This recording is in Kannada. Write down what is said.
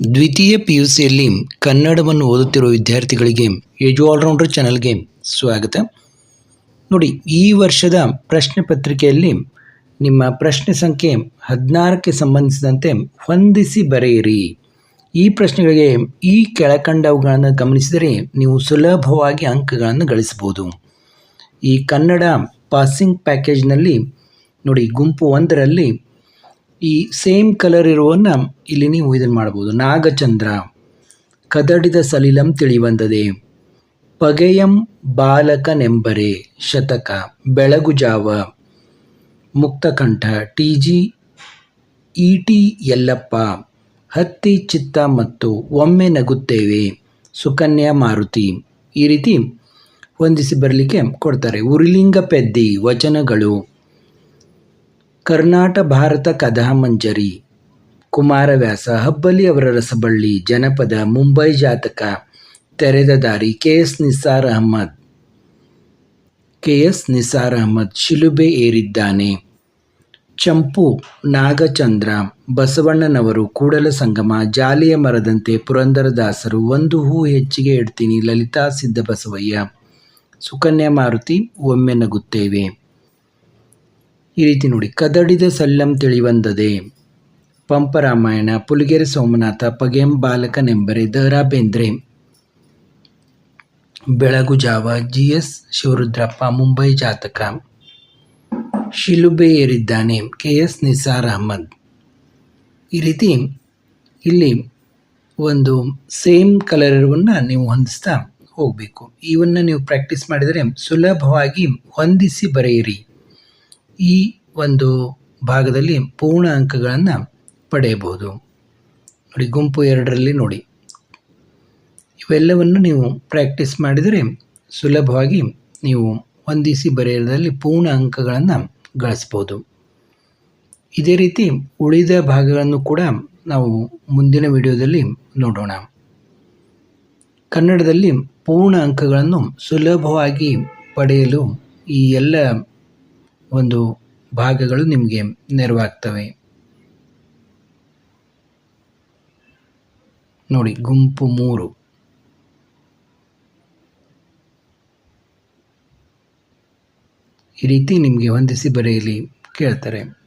ದ್ವಿತೀಯ ಪಿ ಯು ಸಿಯಲ್ಲಿ ಕನ್ನಡವನ್ನು ಓದುತ್ತಿರುವ ವಿದ್ಯಾರ್ಥಿಗಳಿಗೆ ಎಜು ಆಲ್ರೌಂಡರ್ ಚಾನಲ್ಗೆ ಸ್ವಾಗತ. ನೋಡಿ, ಈ ವರ್ಷದ ಪ್ರಶ್ನೆ ಪತ್ರಿಕೆಯಲ್ಲಿ ನಿಮ್ಮ ಪ್ರಶ್ನೆ ಸಂಖ್ಯೆ ಹದಿನಾರಕ್ಕೆ ಸಂಬಂಧಿಸಿದಂತೆ ಹೊಂದಿಸಿ ಬರೆಯಿರಿ. ಈ ಪ್ರಶ್ನೆಗಳಿಗೆ ಈ ಕೆಳಕಂಡವುಗಳನ್ನು ಗಮನಿಸಿದರೆ ನೀವು ಸುಲಭವಾಗಿ ಅಂಕಗಳನ್ನು ಗಳಿಸಬಹುದು. ಈ ಕನ್ನಡ ಪಾಸಿಂಗ್ ಪ್ಯಾಕೇಜ್ನಲ್ಲಿ ನೋಡಿ, ಗುಂಪು ಒಂದರಲ್ಲಿ ಈ ಸೇಮ್ ಕಲರ್ ಇರುವನ್ನ ಇಲ್ಲಿ ನೀವು ಇದನ್ನು ಮಾಡ್ಬೋದು. ನಾಗಚಂದ್ರ, ಕದಡಿದ ಸಲಿಲಂ ತಿಳಿವಂದದೆ ಪಗೆಯಂ ಬಾಲಕನೆಂಬರೆ, ಶತಕ, ಬೆಳಗುಜಾವ, ಮುಕ್ತಕಂಠ, T G, E T Yallappa, ಹತ್ತಿ, ಚಿತ್ತ ಮತ್ತು ಒಮ್ಮೆ ನಗುತ್ತೇವೆ, ಸುಕನ್ಯಾ ಮಾರುತಿ ಈ ರೀತಿ ಹೊಂದಿಸಿ ಬರಲಿಕ್ಕೆ ಕೊಡ್ತಾರೆ. ಉರಿಲಿಂಗ ಪೆದ್ದಿ, ವಚನಗಳು ಕರ್ನಾಟ ಭಾರತ ಕಥಾಮಂಜರಿ ಕುಮಾರವ್ಯಾಸ ಹಬ್ಬಲಿ ಅವರ ರಸಬಳ್ಳಿ, ಜನಪದ, Mumbai Jataka, Tereda Dari K S Nisar Ahmed. K S Nisar Ahmed ಶಿಲುಬೆ ಏರಿದ್ದಾನೆ. ಚಂಪು, ನಾಗಚಂದ್ರ, ಬಸವಣ್ಣನವರು ಕೂಡಲ ಸಂಗಮ, ಜಾಲಿಯ ಮರದಂತೆ ಪುರಂದರದಾಸರು ಒಂದು ಹೂ ಹೆಚ್ಚಿಗೆ ಇಡ್ತೀನಿ ಲಲಿತಾ ಸಿದ್ಧ ಬಸವಯ್ಯ ಸುಕನ್ಯಾ ಮಾರುತಿ, ಒಮ್ಮೆ ನಗುತ್ತೇವೆ. ಈ ರೀತಿ ನೋಡಿ, ಕದಡಿದ ಸಲ್ಲಂ ತಿಳಿವಂದದೆ ಪಂಪರಾಮಾಯಣ, ಪುಲಿಗೆರೆ ಸೋಮನಾಥ, ಪಗೆಂ ಬಾಲಕನೆಂಬರೆ ರಾ ಬೇಂದ್ರೆ ಬೆಳಗು ಜಾವ ಜಿ ಎಸ್ ಶಿವರುದ್ರಪ್ಪ, ಮುಂಬೈ ಜಾತಕ. ಶಿಲುಬೆ ಏರಿದ್ದಾನೆ, ಕೆ ಎಸ್ ನಿಸಾರ್ ಅಹಮದ್. ಈ ರೀತಿ ಇಲ್ಲಿ ಒಂದು ಸೇಮ್ ಕಲರ್ ಇರುವನ್ನ ನೀವು ಹೊಂದಿಸ್ತಾ ಹೋಗಬೇಕು. ಇವನ್ನು ನೀವು ಪ್ರಾಕ್ಟೀಸ್ ಮಾಡಿದರೆ ಸುಲಭವಾಗಿ ಹೊಂದಿಸಿ ಬರೆಯಿರಿ. ಈ ಒಂದು ಭಾಗದಲ್ಲಿ ಪೂರ್ಣ ಅಂಕಗಳನ್ನು ಪಡೆಯಬಹುದು. ನೋಡಿ, ಗುಂಪು ಎರಡರಲ್ಲಿ ನೋಡಿ. ಇವೆಲ್ಲವನ್ನು ನೀವು ಪ್ರಾಕ್ಟೀಸ್ ಮಾಡಿದರೆ ಸುಲಭವಾಗಿ ನೀವು ಹೊಂದಿಸಿ ಬರೆಯೋದ್ರಲ್ಲಿ ಪೂರ್ಣ ಅಂಕಗಳನ್ನು ಗಳಿಸ್ಬೋದು ಇದೇ ರೀತಿ ಉಳಿದ ಭಾಗಗಳನ್ನು ಕೂಡ ನಾವು ಮುಂದಿನ ವಿಡಿಯೋದಲ್ಲಿ ನೋಡೋಣ. ಕನ್ನಡದಲ್ಲಿ ಪೂರ್ಣ ಅಂಕಗಳನ್ನು ಸುಲಭವಾಗಿ ಪಡೆಯಲು ಈ ಎಲ್ಲ ಒಂದು ಭಾಗಗಳು ನಿಮಗೆ ನೆರವಾಗ್ತವೆ. ನೋಡಿ ಗುಂಪು ಮೂರು. ಈ ರೀತಿ ನಿಮಗೆ ಹೊಂದಿಸಿ ಬರೆಯಲಿ ಕೇಳ್ತಾರೆ.